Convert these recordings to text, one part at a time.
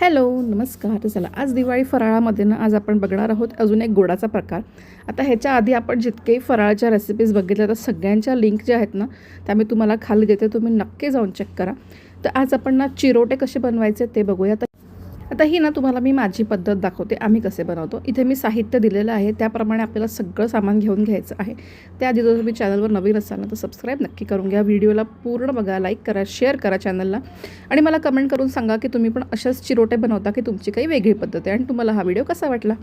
Hello नमस्कार. तर चला आज दिवाळी फराळामध्ये ना आज आपण बघणार आहोत अजून एक गोडाचा प्रकार. आता ह्याच्या आधी आपण जितकेही फराळाच्या रेसिपीज बघितल्या तर सगळ्यांच्या लिंक ज्या आहेत ना त्या मी तुम्हाला खाली देते. तुम्ही नक्की जाऊन चेक करा. तर आज आपण ना चिरोटे कसे बनवायचे ते बघूया. तर आता ही ना तुम्हाला मी माझी पद्धत दाखवते आम्ही कसे बनवतो. इथे मी साहित्य दिलेलं आहे त्याप्रमाणे आपल्याला सगळं सामान घेऊन घ्यायचं आहे. त्याआधी जर तुम्ही चॅनलवर नवीन असाल ना तर सबस्क्राईब नक्की करून घ्या. व्हिडिओला पूर्ण बघा लाईक करा शेअर करा चॅनलला. आणि मला कमेंट करून सांगा की तुम्ही पण अशाच चिरोटे बनवता की तुमची काही वेगळी पद्धत आहे आणि तुम्हाला हा व्हिडिओ कसा वाटला?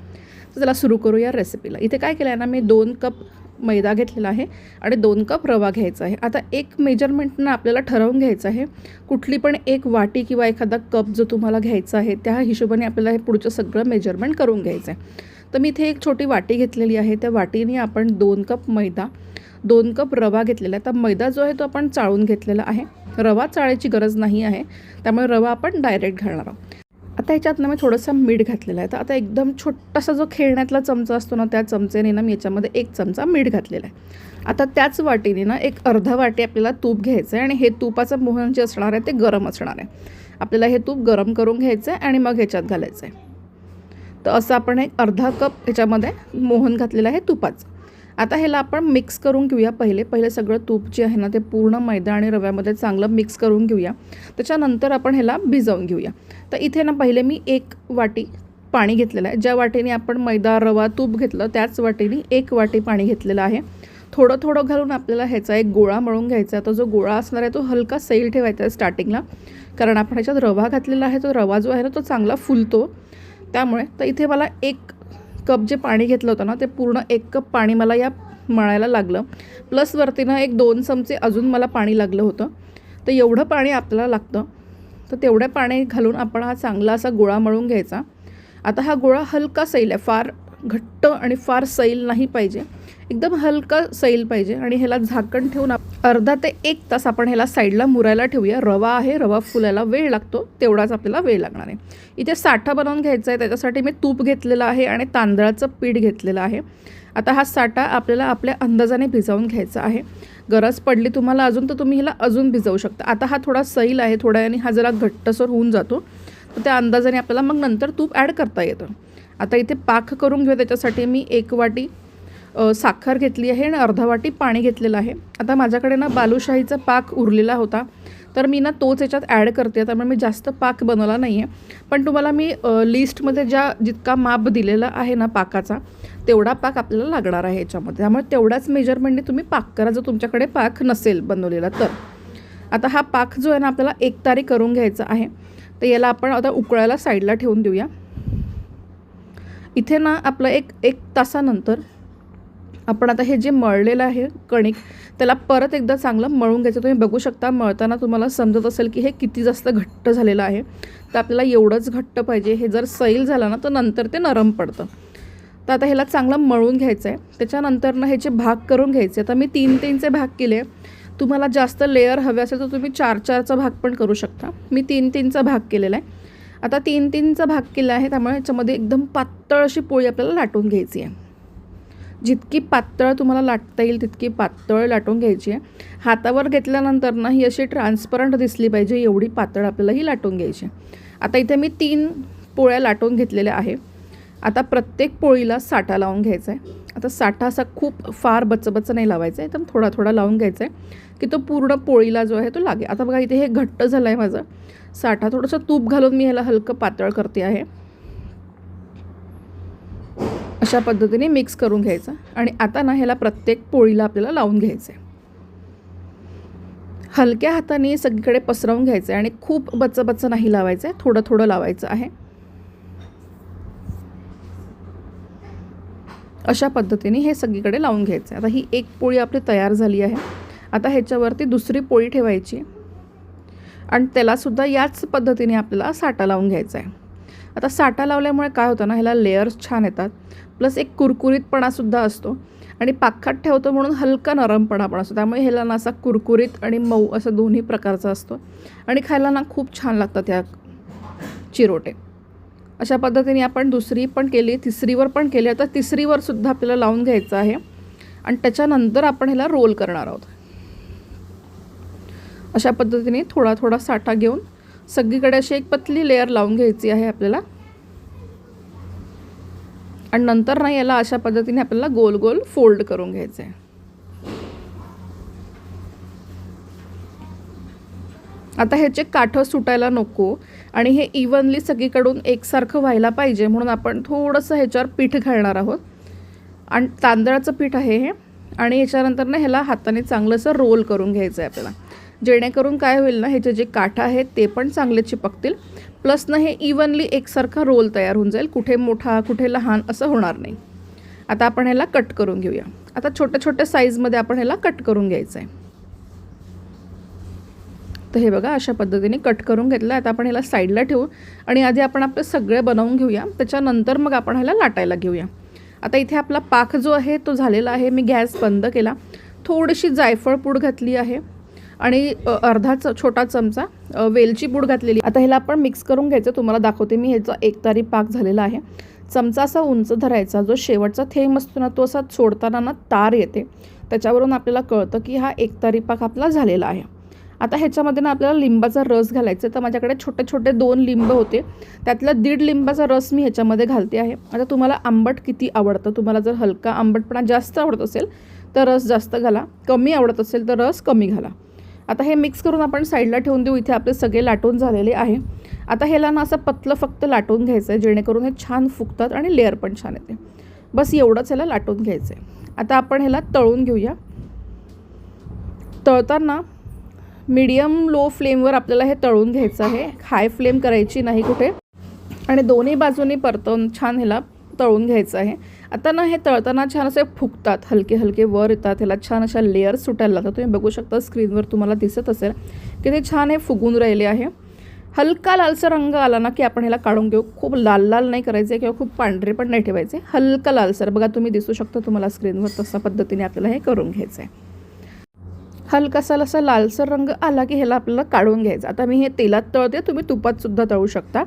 तर चला सुरू करू या रेसिपीला. इथे काय केलं आहे ना मी दोन कप मैदा घेतलेला आहे आणि दोन कप रवा घ्यायचा आहे. आता एक मेजरमेंटनं आपल्याला ठरवून घ्यायचं आहे. कुठली पण एक वाटी किंवा एखादा कप जो तुम्हाला घ्यायचा आहे त्या हिशोबाने आपल्याला हे पुढचं सगळं मेजरमेंट करून घ्यायचं आहे. तर मी इथे एक छोटी वाटी घेतलेली आहे. त्या वाटीने आपण दोन कप मैदा दोन कप रवा घेतलेला आहे. तर मैदा जो आहे तो आपण चाळून घेतलेला आहे. रवा चाळायची गरज नाही आहे. त्यामुळे रवा आपण डायरेक्ट घालणार आहोत. आता ह्याच्यातनं मी थोडंसं मीठ घातलेलं आहे. तर आता एकदम छोटासा जो खेळण्यातला चमचा असतो ना त्या चमचेने ना मी याच्यामध्ये एक चमचा मीठ घातलेला आहे. आता त्याच वाटीने ना एक अर्धा वाटी आपल्याला तूप घ्यायचं आहे आणि हे तुपाचं मोहन जे असणार आहे ते गरम असणार आहे. आपल्याला हे तूप गरम करून घ्यायचं आहे आणि मग ह्याच्यात घालायचं आहे तर असं आपण एक अर्धा कप ह्याच्यामध्ये मोहन घातलेलं आहे तुपाचं. आता ह्याला आपण मिक्स करून घेऊया पहिले. पहिले सगळं तूप जे आहे ना ते पूर्ण मैदा आणि रव्यामध्ये चांगलं मिक्स करून घेऊया. त्याच्यानंतर आपण ह्याला भिजवून घेऊया. तर इथे ना पहिले मी एक वाटी पाणी घेतलेलं आहे. ज्या वाटीने आपण मैदा रवा तूप घेतलं त्याच वाटीने एक वाटी पाणी घेतलेलं आहे. थोडं थोडं घालून आपल्याला ह्याचा एक गोळा मळून घ्यायचा तो जो गोळा असणार आहे तो हलका सैल ठेवायचा आहे स्टार्टिंगला कारण आपण ह्याच्यात रवा घातलेला आहे तो रवा जो आहे ना तो चांगला फुलतो. त्यामुळे तर इथे मला एक कप जे पाणी घेतलं होतं ना ते पूर्ण एक कप पाणी मला या मळायला लागलं. प्लस वरतीनं एक दोन चमचे अजून मला पाणी लागलं होतं. तर एवढं पाणी आपल्याला लागतं. तर तेवढ्या पाणी घालून आपण हा चांगला असा गोळा मळून घ्यायचा. आता हा गोळा हलका सैल आहे फार घट्ट आणि फार सैल नाही पाहिजे. एकदम हलका सैल पाहिजे आणि ह्याला झाकण ठेवून आप- अर्धा ते एक तास आपण ह्याला साईडला मुरायला ठेवूया. रवा आहे रवा फुलायला वेळ लागतो तेवढाच आपल्याला वेळ लागणार आहे. इथे साठा बनवून घ्यायचा आहे त्याच्यासाठी मी तूप घेतलेलं आहे आणि तांदळाचं पीठ घेतलेलं आहे. आता हा साठा आपल्याला आपल्या अंदाजाने भिजवून घ्यायचा आहे. गरज पडली तुम्हाला अजून तर तुम्ही ह्याला अजून भिजवू शकता. आता हा थोडा सैल आहे थोड्या हा जरा घट्टसर होऊन जातो. तर त्या अंदाजाने आपल्याला मग नंतर तूप ॲड करता येतं. आता इथे पाक करून घेऊ त्याच्यासाठी मी एक वाटी साखर घेतली आहे आणि अर्धा वाटी पाणी घेतलेलं आहे. आता माझ्याकडे ना बालुशाहीचा पाक उरलेला होता तर मी ना तोच याच्यात ॲड करते. त्यामुळे मी जास्त पाक बनवला नाही आहे पण तुम्हाला मी लिस्टमध्ये ज्या जितका माप दिलेला आहे ना पाकाचा तेवढा पाक आपल्याला लागणार आहे याच्यामध्ये. त्यामुळे तेवढ्याच मेजरमेंटने तुम्ही पाक करा जर तुमच्याकडे पाक नसेल बनवलेला तर. आता हा पाक जो आहे ना आपल्याला एक तारी करून घ्यायचा आहे. तर याला आपण आता उकळायला साईडला ठेवून देऊया. इथे ना आपलं एक एक तासानंतर आपण आता हे जे मळलेलं आहे कणिक त्याला परत एकदा चांगलं मळून घ्यायचं. तुम्ही बघू शकता मळताना तुम्हाला समजत असेल की हे किती जास्त घट्ट झालेलं आहे. तर आपल्याला एवढंच घट्ट पाहिजे. हे जर सैल झालं ना तर नंतर ते नरम पडतं. तर आता ह्याला चांगलं मळून घ्यायचं आहे त्याच्यानंतर ना ह्याचे भाग करून घ्यायचे. आता मी तीन तीनचे भाग केले. तुम्हाला जास्त लेअर हवे असेल तर तुम्ही चार चारचा भाग पण करू शकता. मी तीन तीनचा भाग केलेला आहे. आता तीन तीनचा भाग केला आहे त्यामुळे याच्यामध्ये एकदम पातळ अशी पोळी आपल्याला लाटून घ्यायची आहे. जितकी पातळ तुम्हाला लाटता येईल तितकी पातळ लाटून घ्यायची आहे. हातावर घेतल्यानंतर ना ही अशी ट्रान्सपरंट दिसली पाहिजे एवढी पातळ आपल्याला ही लाटून घ्यायची आहे. आता इथे मी तीन पोळ्या लाटून घेतलेल्या आहे. आता प्रत्येक पोळीला साठा लावून घ्यायचा आहे. आता साठा असा खूप फार बचबच नाही लावायचा आहे एकदम थोडा थोडा लावून घ्यायचा आहे की तो पूर्ण पोळीला जो आहे तो लागेल आता बघा इथे हे घट्ट झालं आहे माझं. साठा थोडंसं तूप घालून मी ह्याला हलकं पातळ करते आहे. अशा पद्धतीने मिक्स करून घ्यायचं. आणि आता ना ह्याला प्रत्येक पोळीला आपल्याला लावून घ्यायचं आहे हलक्या हाताने सगळीकडे पसरवून घ्यायचं आहे आणि खूप बच्च नाही लावायचं आहे थोडं थोडं लावायचं आहे. अशा पद्धतीने हे सगळीकडे लावून घ्यायचं आहे आता ही एक पोळी आपली तयार झाली आहे. आता ह्याच्यावरती दुसरी पोळी ठेवायची. आणि त्यालासुद्धा याच पद्धतीने आपल्याला साठा लावून घ्यायचा आहे. आता साठा लावल्यामुळे काय होतं ना ह्याला लेयर्स छान येतात. प्लस एक कुरकुरीतपणासुद्धा असतो. आणि पाखात ठेवतो म्हणून हलका नरमपणा पण असतो. त्यामुळे ह्याला ना असा कुरकुरीत आणि मऊ असं दोन्ही प्रकारचा असतो. आणि खायला ना खूप छान लागतात त्या चिरोटे. अशा पद्धतीने आपण दुसरी पण केली तिसरीवर पण केली. आता तिसरीवर सुद्धा आपल्याला लावून घ्यायचं आहे. आणि त्याच्यानंतर आपण ह्याला रोल करणार आहोत. अशा पद्धतीने थोडा थोडा साठा घेऊन सगळीकडे अशी एक पतली लेअर लावून घ्यायची आहे आपल्याला. आणि नंतर ना याला अशा पद्धतीने आपल्याला गोल गोल फोल्ड करून घ्यायचं आहे. आता ह्याचे काठं सुटायला नको आणि हे इव्हनली सगळीकडून एकसारखं व्हायला पाहिजे म्हणून आपण थोडंसं ह्याच्यावर पीठ घालणार आहोत. आणि तांदळाचं पीठ आहे हे. आणि ह्याच्यानंतर ना ह्याला हाताने चांगलंसं रोल करून घ्यायचं आहे आपल्याला. जेणेकरून काय होईल ना ह्याचे जे काठं आहेत ते पण चांगले चिपकतील. प्लस ना हे इव्हनली एकसारखा रोल तयार होऊन जाईल. कुठे मोठा कुठे लहान असं होणार नाही. आता आपण ह्याला कट करून घेऊया. आता छोट्या छोट्या साईजमध्ये आपण ह्याला कट करून घ्यायचं आहे तर हे बघा अशा पद्धतीने कट करून घेतलं. आता आपण ह्याला साईडला ठेवू. आणि आधी आपण आपले सगळे बनवून घेऊया. त्याच्यानंतर मग आपण ह्याला लाटायला घेऊया. आता इथे आपला पाक जो आहे तो झालेला आहे. मी गॅस बंद केला. थोडीशी जायफळ पूड घातली आहे. आणि अर्धा च छोटा चमचा वेलची पूड घातलेली. आता ह्याला आपण मिक्स करून घ्यायचं. तुम्हाला दाखवते मी ह्याचा एकतारी पाक झालेला आहे. चमचा असा उंच धरायचा जो शेवटचा थेंब असतो ना तो असा सोडताना ना तार येते. त्याच्यावरून आपल्याला कळतं की हा एकतारी पाक आपला झालेला आहे. आता ह्याच्यामध्ये ना आपल्याला लिंबाचा रस घालायचा तर माझ्याकडे छोटे छोटे दोन लिंब होते. त्यातला दीड लिंबाचा रस मी ह्याच्यामध्ये घालते आहे. आता तुम्हाला आंबट किती आवडतं? तुम्हाला जर हलका आंबटपणा जास्त आवडत असेल तर रस जास्त घाला. कमी आवडत असेल तर रस कमी घाला. आता हे मिक्स करून आपण साईडला ठेवून देऊ. इथे आपले सगळे लाटून झालेले आहे. आता ह्याला ना असं पतलं फक्त लाटून घ्यायचं आहे जेणेकरून हे छान फुगतात आणि लेअर पण छान येते. बस एवढंच ह्याला लाटून घ्यायचं आहे आता आपण ह्याला तळून घेऊया. तळताना मीडियम लो फ्लेमवर आपल्याला हे तळून घ्यायचं आहे. हाय फ्लेम करायची नाही कुठे. आणि दोन्ही बाजूनी परतवून छान ह्याला तळून घ्यायचं आहे. आता ना हे तळताना छान असे फुगतात हलके हलके वर येतात ह्याला छान अशा लेअर सुटायला लागतात. तुम्ही बघू शकता स्क्रीनवर तुम्हाला दिसत असेल की ते छान हे फुगून राहिले आहे. हलका लालसा रंग आला ना की आपण ह्याला काढून घेऊ. खूप लाल लाल नाही करायचे किंवा खूप पांढरे पण नाही ठेवायचे. हलका लालसर बघा तुम्ही दिसू शकता तुम्हाला स्क्रीनवर तशा पद्धतीने आपल्याला हे करून घ्यायचं आहे हलकासा असा लालसर रंग आला की ह्याला आपल्याला काढून घ्यायचा. आता मी हे तेलात तळते तुम्ही तुपात सुद्धा तळू शकता.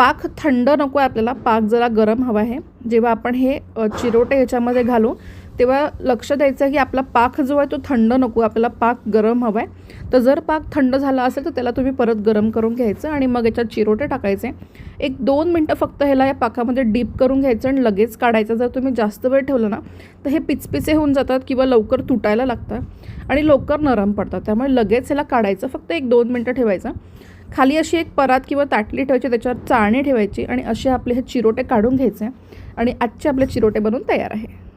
पाक थंड नको आहे आपल्याला पाक जरा गरम हवा आहे. जेव्हा आपण हे चिरोटे ह्याच्यामध्ये घालू तेव्हा लक्ष द्यायचं आहे की आपला पाक जो आहे तो थंड नको आपल्याला पाक गरम हवा आहे तर जर पाक थंड झाला असेल तर त्याला तुम्ही परत गरम करून घ्यायचं आणि मग याच्यात चिरोटे टाकायचे. एक दोन मिनटं फक्त ह्याला या पाकामध्ये डीप करून घ्यायचं आणि लगेच काढायचं. जर तुम्ही जास्त वेळ ठेवलं ना तर हे पिचपिचे होऊन जातात किंवा लवकर तुटायला लागतात आणि लवकर नरम पडतात. त्यामुळे लगेच ह्याला काढायचं फक्त एक दोन मिनटं ठेवायचं. खाली अशी एक परात किंवा ताटली ठेवायची त्याच्यावर चाळणी ठेवायची आणि असे आपले हे चिरोटे काढून घ्यायचे आणि आजचे आपले चिरोटे बनवून तयार आहे.